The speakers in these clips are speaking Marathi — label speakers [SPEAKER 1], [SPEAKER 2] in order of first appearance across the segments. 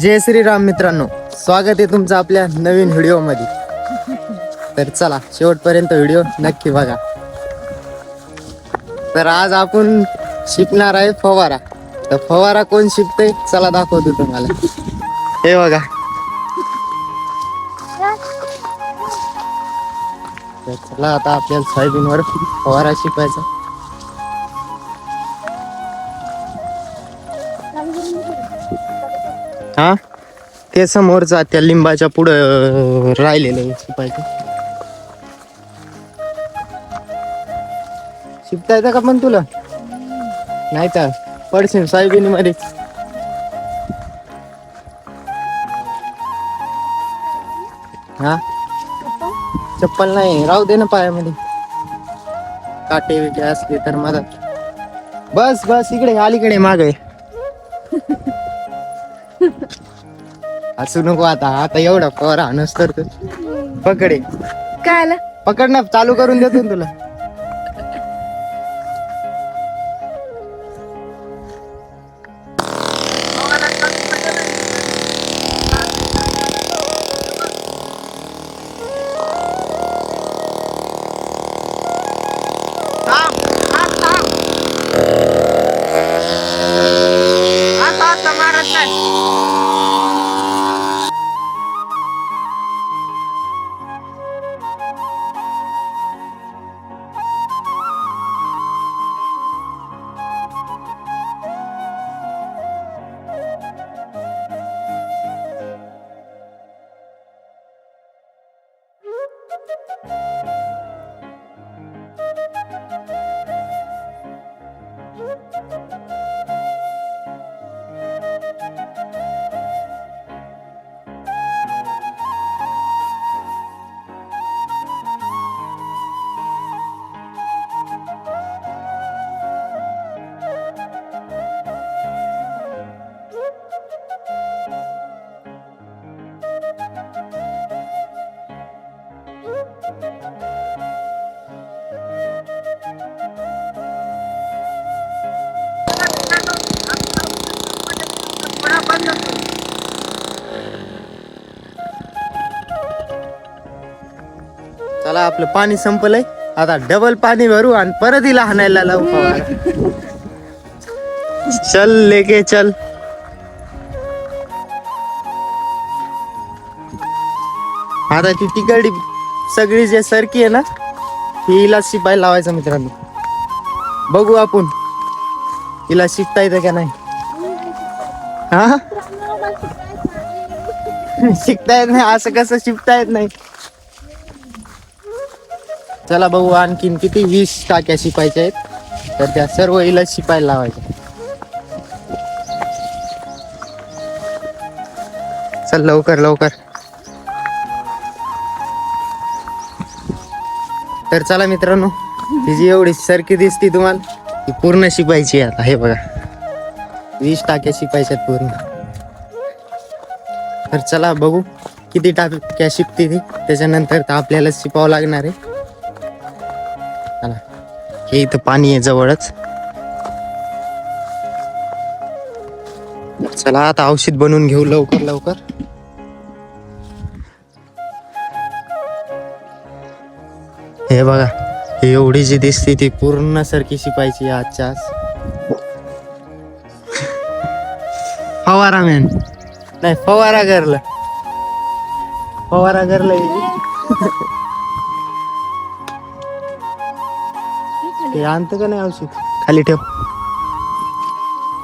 [SPEAKER 1] जय श्रीराम मित्रांनो. स्वागत आहे तुमचं आपल्या नवीन व्हिडिओमध्ये तर चला शेवटपर्यंत व्हिडिओ नक्की बघा. तर आज आपण शिकणार आहे फवारा. तर फवारा कोण शिकतंय? चला दाखवतो तुम्हाला. हे बघा. तर चला आता आपल्याला सोयाबीनवर फवारा शिकायचा हा? ते समोरचा त्या लिंबाच्या पुढं राहिलेलं आहे शिपायचं शिपता येतं का पण तुला? नाही तर पडशील सोयाबीन मध्ये. हा? चप्पल नाही राहू दे ना पायामध्ये. काटे विटे असले तर मदत. बस बस इकडे अलीकडे मागे आहे असू नको आता आता एवढा फवारा नसतर तू. पकडे
[SPEAKER 2] काय आलं?
[SPEAKER 1] पकड ना चालू करून देतो ना तुला. चला आपलं पाणी संपलंय. आता डबल पाणी भरू आणि परत हिला हाणायला लावू. फवारा चल लेके चल. आता ती तिकडली सगळी जे सरकी आहे ना ती हिला शिपायला लावायचं मित्रांनो. बघू आपण हिला शिकता येतं का नाही? हा? शिकता येत नाही असं कसं शिकता येत नाही? चला बघू आणखीन किती वीस टाक्या शिपायच्या आहेत. तर त्या सर्व हिला शिपायला लावायच्या चल लवकर लवकर. तर चला मित्रांनो ही जी एवढी सरकी दिसती तुम्हाला ती पूर्ण शिपायची आहे आता. हे बघा. वीस टाक्या शिपायच्यात पूर्ण. तर चला बघू किती टाक्या शिकते ती. त्याच्यानंतर तर आपल्याला शिपावं लागणार आहे. चला. हे इथं पाणी आहे जवळच. चला आता औषध बनवून घेऊ लवकर लवकर. हे बघा ही एवढी जी दिसते ती पूर्ण सरकी शिपायची आजच्या आज. फवारा मॅन नाही फवारा करलं फवारा करलं ते का नाही औषध खाली ठेव।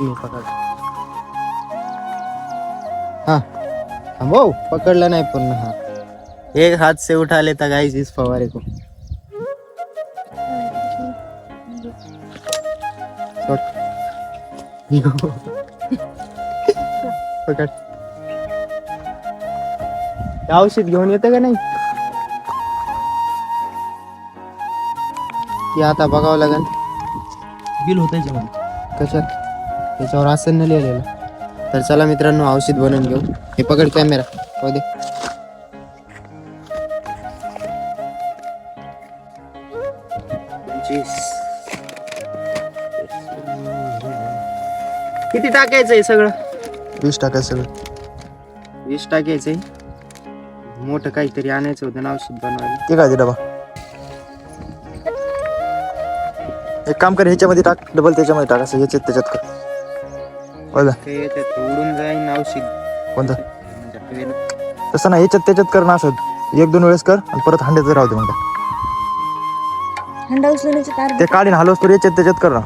[SPEAKER 1] मी पकड। हा नाही पूर्ण, हा। एक हात से उठा लेता गाइस इस फवारे को. पकड। औषध घेऊन येतं का नाही? ते आता बघावं लागेल.
[SPEAKER 3] बिल होत याच्यामध्ये.
[SPEAKER 1] कशात त्याच्यावर आसन न लिहिलेलं. तर चला मित्रांनो औषध बनवून घेऊ. हे पकड कॅमेरा हो दे. किती टाकायचं आहे सगळं?
[SPEAKER 3] वीस टाका सगळं.
[SPEAKER 1] वीस टाकायचे मोठं काहीतरी आणायचं होतं ना औषध बनवायला.
[SPEAKER 2] ते काय ते डबा? एक काम कर ह्याच्यामध्ये टाक डबल त्याच्यामध्ये टाक असं ह्याच्यात त्याच्यात कर. बघा
[SPEAKER 1] ते याच्यात उडून जाईन औषध.
[SPEAKER 2] कोणतं?
[SPEAKER 1] म्हणजे आपल्याला-
[SPEAKER 2] तसं ना ह्याच्यात त्याच्यात कर ना असं. एक दोन वेळेस कर आणि परत हांड्याचं राहू दे मग
[SPEAKER 4] हंडा उचलण्याचे तार
[SPEAKER 2] ते काढीन हलवस तर याच्यात त्याच्यात कर ना.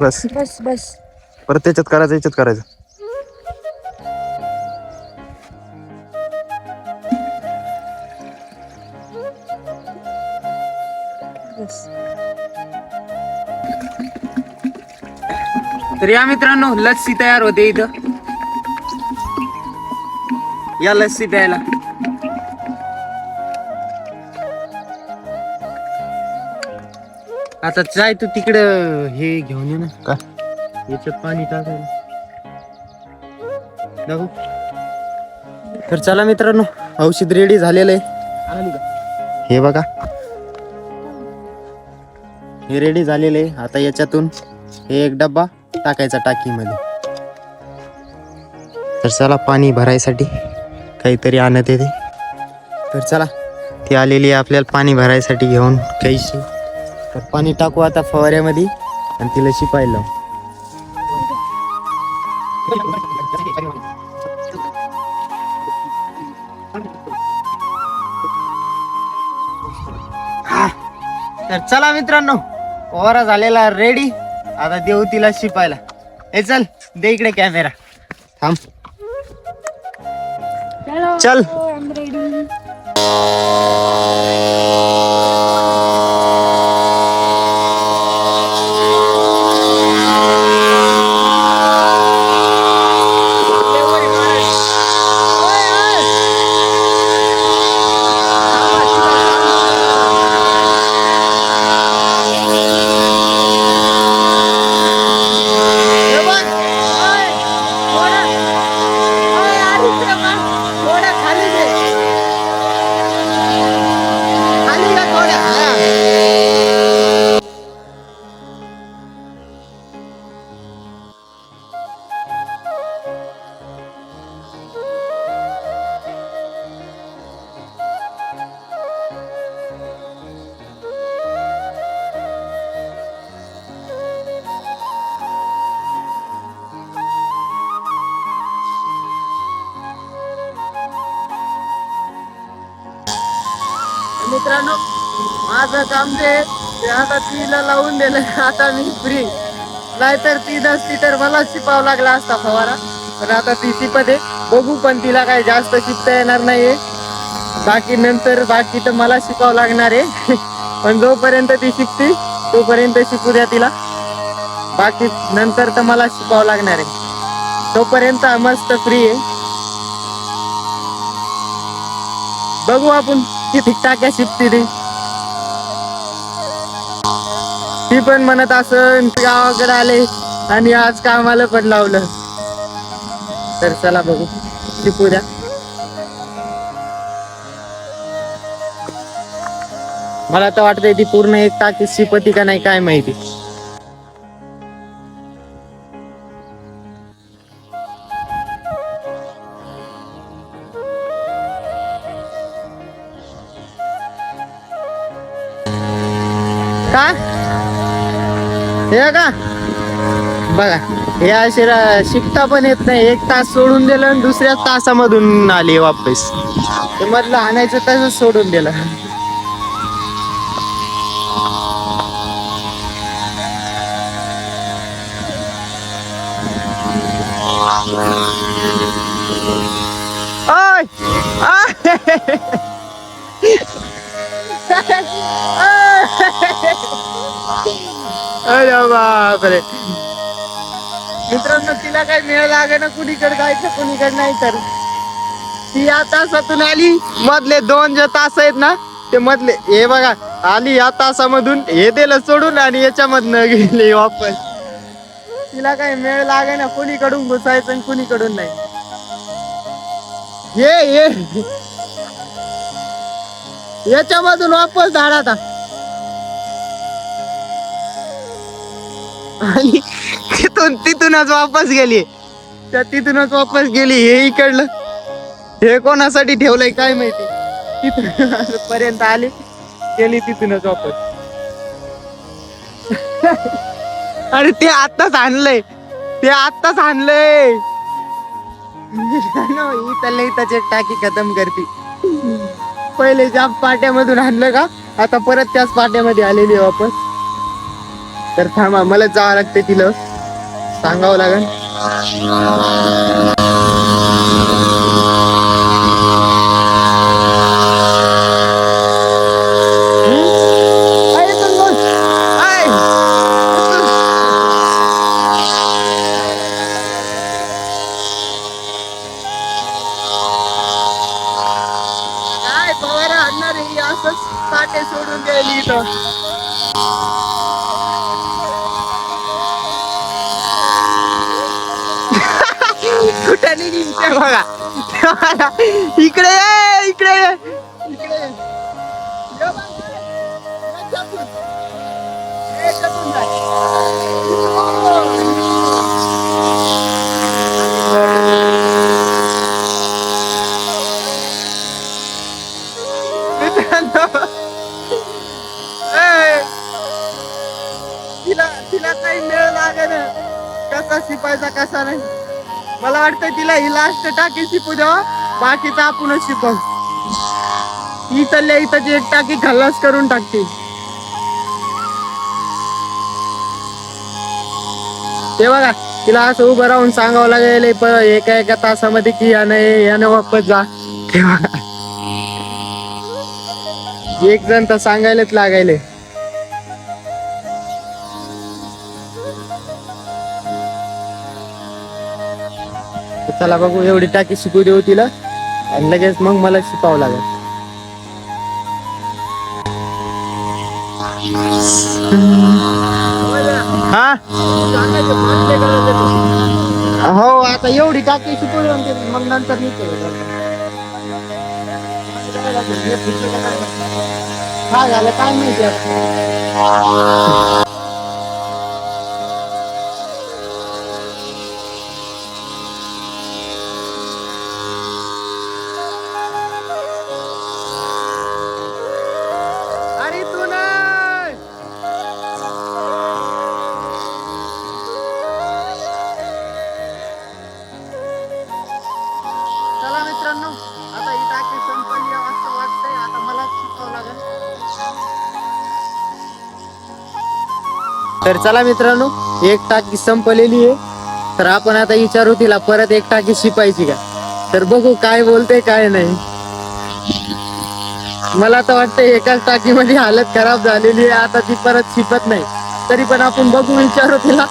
[SPEAKER 2] बस.
[SPEAKER 4] बस बस.
[SPEAKER 2] परत त्याच्यात करायचं याच्यात करायचं.
[SPEAKER 1] तर या मित्रांनो लस्सी तयार होते इथं. या लस्सी प्यायला. आता जाय तू तिकडं हे घेऊन ये ना.
[SPEAKER 2] काय?
[SPEAKER 1] याच्यात पाणी टाकायला. दाखव. तर चला मित्रांनो औषध रेडी झालेलं आहे. हे बघा. हे रेडी झालेलं आहे. आता याच्यातून हे एक डब्बा टाकायचा टाकीमध्ये. तर चला पाणी भरायसाठी काहीतरी आणत येते. तर चला ती आलेली आहे आपल्याला पाणी भरायसाठी घेऊन कैशी तर पाणी टाकू आता फवाऱ्यामध्ये आणि तिला शिपायला तर चला मित्रांनो फवारा झालेला रेडी आता देऊ तिला शिपायला. हे चल दे इकडे कॅमेरा थांब. चल.
[SPEAKER 4] रेडी
[SPEAKER 1] मित्रांनो माझं काम जे ते आता तिला लावून दिलं. आता मी फ्री नाहीतर ती नसती तर मला शिपावं लागला असता फवारा. पण आता ती शिपत आहे. बघू पण तिला काय जास्त शिकता येणार नाहीये. बाकी नंतर बाकी तर मला शिकावं लागणार आहे. पण जोपर्यंत ती शिकते तोपर्यंत शिकू द्या तिला. बाकी नंतर तर मला शिकावं लागणार आहे. तोपर्यंत मस्त फ्री आहे. बघू आपण. किती टाक्या शिपती ती. ती पण म्हणत असं गावाकडे आले आणि आज कामाला पण लावलं. तर चला बघू शिपू द्या. मला तर वाटतंय ती पूर्ण एक टाकी शिपती का नाही काय माहिती. का? हे का? बघा हे असे शिकता पण येत नाही. एक तास सोडून दिलं आणि दुसऱ्या तासामधून आली वापस. ते मधलं आणायचं तसंच सोडून दिलं. ओय! अरे बापरे. मित्रांनो तिला काय मिळ लागे ना कुणीकडे जायचं कुणीकडे नाही तर. ती या तासातून आली. मधले दोन जे तास आहेत ना ते मधले हे बघा आली या तासामधून हे दिलं सोडून आणि याच्यामधनं गेली वापस. तिला काही मेळ लागे ना कुणीकडून घुसायचं आणि कुणीकडून नाही. ये ये. याच्यामधून वापस धाडा आता. आणि तिथून तिथूनच वापस गेली. त्या तिथूनच वापस गेली हे इकडलं. हे कोणासाठी ठेवलंय काय माहिती. तिथून पर्यंत आली गेली तिथूनच वापस. अरे ते आत्ताच आणलंय. ते आत्ताच आणलंय. इथं इथंच एक टाकी खतम करते. पहिले ज्या पाट्यामधून आणलं का आता परत त्याच पाट्यामध्ये आलेली आहे वापस. तर थांबा मला जावं लागते तिला. सांगावं लागेल हम्म? आहे इथून बोल. आहे. इथून. काय पवारा आणणार आहे असंच पाटे सोडून गेली इथं कुठं निघली ते बघा ते बघा. इकडे ये इकडे ये. इकडे तिला तिला काही मेळ लागे ना कसा शिपायचा कसा नाही. मला वाटतं तिला ही लास्ट टाकी शिपू द्यावा बाकीचं आपणच शिकव. ही चालल्या इथं एक टाकी खल्लास करून टाकते. ते बघा तिला असं उभं राहून सांगावं लागेल एका एका तासामध्ये की यानं यानं वापस जा. ते बघा. एक जण तर सांगायलाच लागायले. तर चला बघू एवढी टाकी शिकू देऊ तिला. आणि लगेच मग मला शिकावं लागेल. हा? हो आता एवढी टाकी शिकवली मग नंतर काय झालं काय माहिती तर चला मित्रांनो एक टाकी संपलेली आहे. तर आपण आता विचारू तिला परत एक टाकी शिपायची का? तर बघू काय बोलते काय नाही. मला तर वाटतं एकाच टाकीमध्ये हालत खराब झालेली आहे. आता ती परत शिपत नाही. तरी पण आपण बघू विचारू तिला.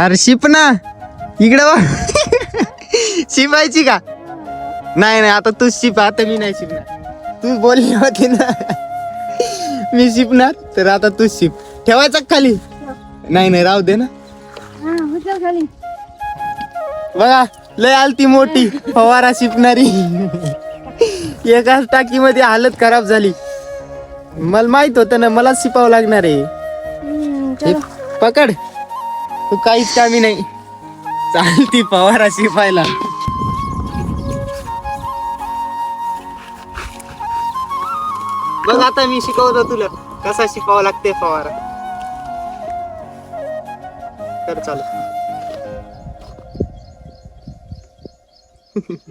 [SPEAKER 1] अरे शिप ना. इकडे बघ. शिपायची का? नाही नाही आता तू शिप आता मी नाही शिपणार. तू बोलली होती ना. मी शिपणार तर आता तू शिप. ठेवायचा खाली? नाही नाही राहू दे ना.
[SPEAKER 4] हा खाली.
[SPEAKER 1] बघा लय आलती मोठी. फवारा शिपणारी. एकाच टाकीमध्ये हालत खराब झाली. मला माहीत होतं ना मला शिपावं लागणार आहे. पकड. तू काहीच कामी नाही. चालती फवारा शिपायला बघ आता मी शिकवतो तुला कसा शिकावा लागते फवारा कर चालू.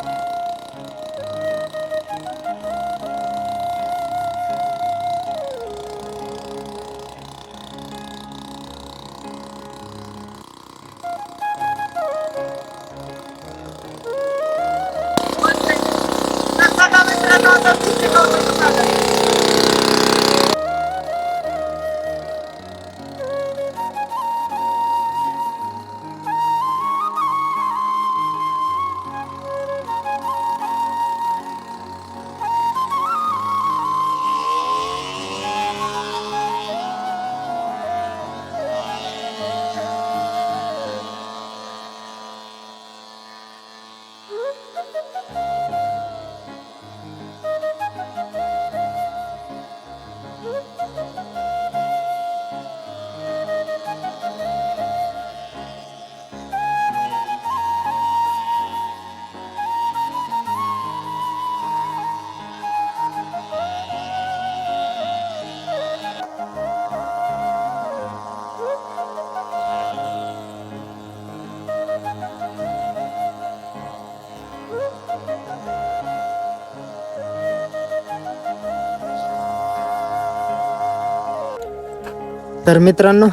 [SPEAKER 1] तर मित्रांनो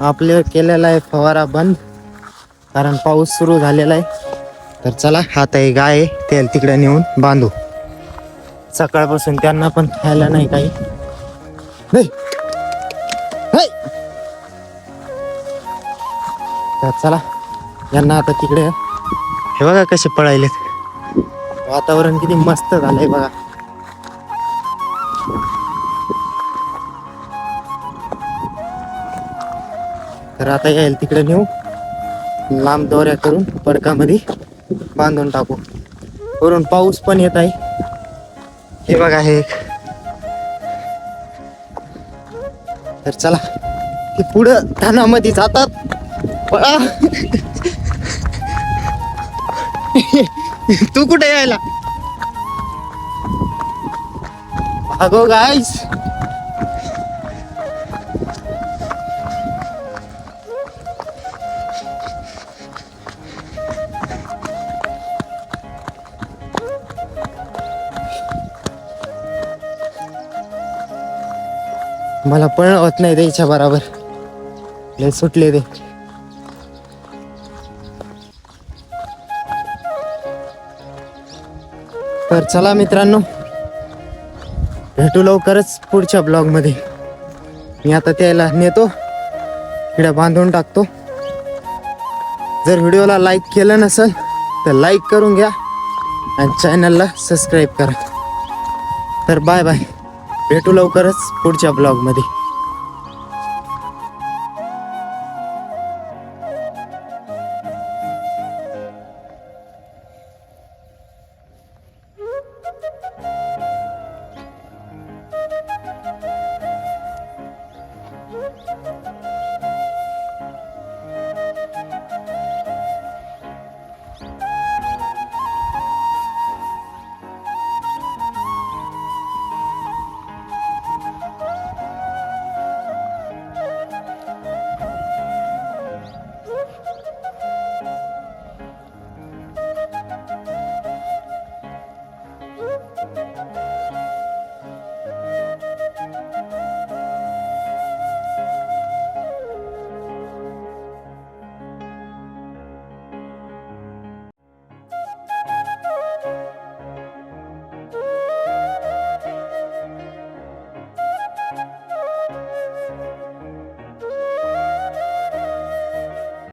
[SPEAKER 1] आपले केलेला आहे फवारा बंद कारण पाऊस सुरू झालेला आहे. तर चला हात आहे गाय आहे ते तिकडे नेऊन बांधू. सकाळपासून त्यांना पण खायला नाही काही. नाही. नाही. तर चला यांना आता तिकडे हे बघा कसे पळायलेत. वातावरण किती मस्त झालंय बघा. तर आता यायला तिकडे नेऊ. लांब दोऱ्या करून पडकामध्ये बांधून टाकू. वरून पाऊस पण येत आहे. हे बघा हे एक. तर चला ते पुढं धानामध्ये जातात. पळा. तू कुठे यायला? अगो गाईस मला पण होत नाही त्याच्या बराबर. लय सुटले ते तर चला मित्रांनो भेटू लवकरच पुढच्या ब्लॉगमध्ये मी आता त्याला नेतो इकडे बांधून टाकतो. जर व्हिडिओला लाईक केलं नसेल तर लाईक करून घ्या आणि चॅनलला सबस्क्राईब करा. तर बाय बाय. भेटू लवकरच पुढच्या ब्लॉगमध्ये